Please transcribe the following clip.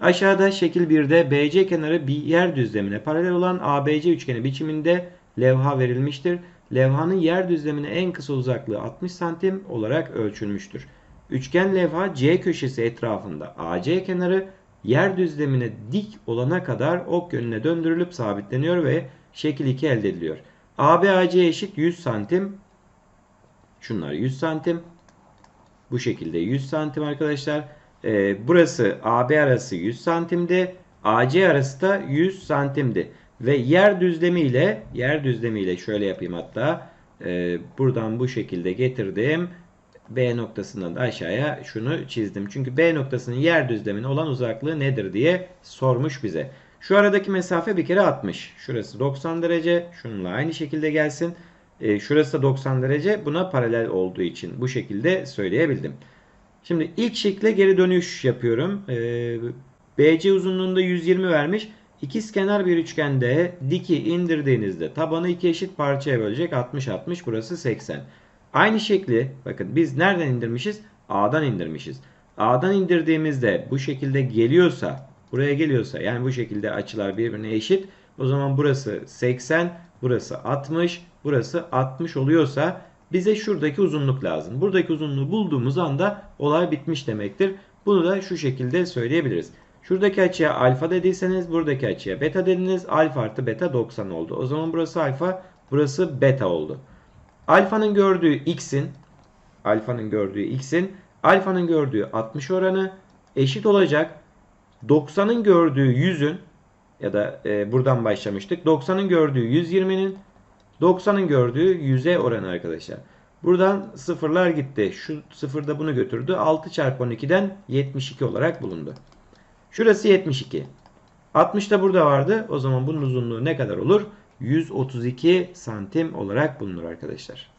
Aşağıda şekil 1'de BC kenarı bir yer düzlemine paralel olan ABC üçgeni biçiminde levha verilmiştir. Levhanın yer düzlemine en kısa uzaklığı 60 santim olarak ölçülmüştür. Üçgen levha C köşesi etrafında AC kenarı yer düzlemine dik olana kadar ok yönüne döndürülüp sabitleniyor ve şekil 2 elde ediliyor. AB AC eşit 100 santim. Şunlar 100 santim. Bu şekilde 100 santim arkadaşlar. Ee, burası AB arası 100 santimdi. AC arası da 100 santimdi. Ve yer düzlemiyle yer düzlemiyle şöyle yapayım hatta. Ee, buradan bu şekilde getirdim. B noktasından da aşağıya şunu çizdim. Çünkü B noktasının yer düzlemine olan uzaklığı nedir diye sormuş bize. Şu aradaki mesafe bir kere 60. Şurası 90 derece. Şununla aynı şekilde gelsin. Ee, şurası da 90 derece. Buna paralel olduğu için bu şekilde söyleyebildim. Şimdi ilk şekle geri dönüş yapıyorum. Ee, BC uzunluğunda 120 vermiş. İkizkenar bir üçgende diki indirdiğinizde tabanı iki eşit parçaya bölecek. 60-60 burası 80. Aynı şekli bakın biz nereden indirmişiz? A'dan indirmişiz. A'dan indirdiğimizde bu şekilde geliyorsa buraya geliyorsa yani bu şekilde açılar birbirine eşit. O zaman burası 80, burası 60, burası 60 oluyorsa bize şuradaki uzunluk lazım. Buradaki uzunluğu bulduğumuz anda olay bitmiş demektir. Bunu da şu şekilde söyleyebiliriz. Şuradaki açıya alfa dediyseniz buradaki açıya beta dediniz. Alfa artı beta 90 oldu. O zaman burası alfa, burası beta oldu. Alfanın gördüğü x'in alfanın gördüğü x'in alfanın gördüğü 60 oranı eşit olacak. 90'ın gördüğü 100'ün ya da e, buradan başlamıştık. 90'ın gördüğü 120'nin 90'ın gördüğü 100'e oranı arkadaşlar. Buradan sıfırlar gitti. Şu sıfır da bunu götürdü. 6 çarpı 12'den 72 olarak bulundu. Şurası 72. 60 da burada vardı. O zaman bunun uzunluğu ne kadar olur? 132 santim olarak bulunur arkadaşlar.